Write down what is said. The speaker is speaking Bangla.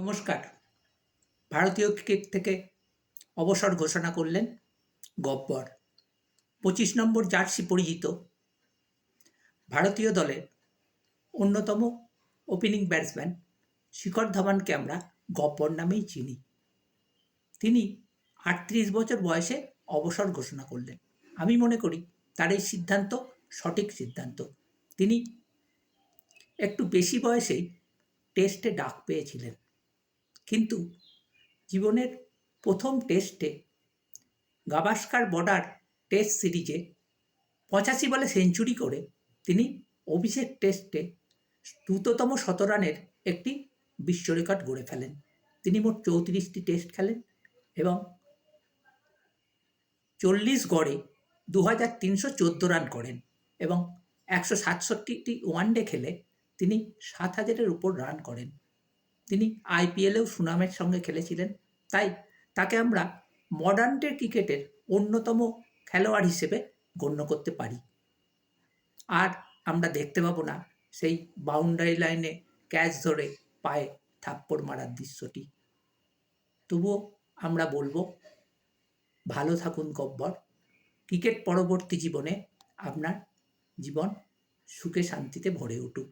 নমস্কার। ভারতীয় ক্রিকেট থেকে অবসর ঘোষণা করলেন গব্বর। পঁচিশ নম্বর জার্সি পরিচিত ভারতীয় দলের অন্যতম ওপেনিং ব্যাটসম্যান শিখর ধাওয়ানকে আমরা গব্বর নামেই চিনি। তিনি আটত্রিশ বছর বয়সে অবসর ঘোষণা করলেন। আমি মনে করি তার এই সিদ্ধান্ত সঠিক সিদ্ধান্ত। তিনি একটু বেশি বয়সেই টেস্টে ডাক পেয়েছিলেন। কিন্তু জীবনের প্রথম টেস্টে গাভাস্কার বর্ডার টেস্ট সিরিজে পঁচাশি বলে সেঞ্চুরি করে তিনি অভিষেক টেস্টে দ্রুততম শতরানের একটি বিশ্ব রেকর্ড গড়ে ফেলেন। তিনি মোট চৌত্রিশটি টেস্ট খেলেন এবং চল্লিশ গড়ে দু হাজার তিনশো চোদ্দ রান করেন এবং একশো সাতষট্টিটি ওয়ানডে খেলে তিনি সাত হাজারের উপর রান করেন। তিনি আইপিএলেও সুনামের সঙ্গে খেলেছিলেন। তাই তাকে আমরা মডার্ন ডে ক্রিকেটের অন্যতম খেলোয়াড় হিসেবে গণ্য করতে পারি। আর আমরা দেখতে পাবো না সেই বাউন্ডারি লাইনে ক্যাচ ধরে পায়ে থাপ্পড় মারার দৃশ্যটি। তবুও আমরা বলব, ভালো থাকুন গব্বর। ক্রিকেট পরবর্তী জীবনে আপনার জীবন সুখে শান্তিতে ভরে উঠুক।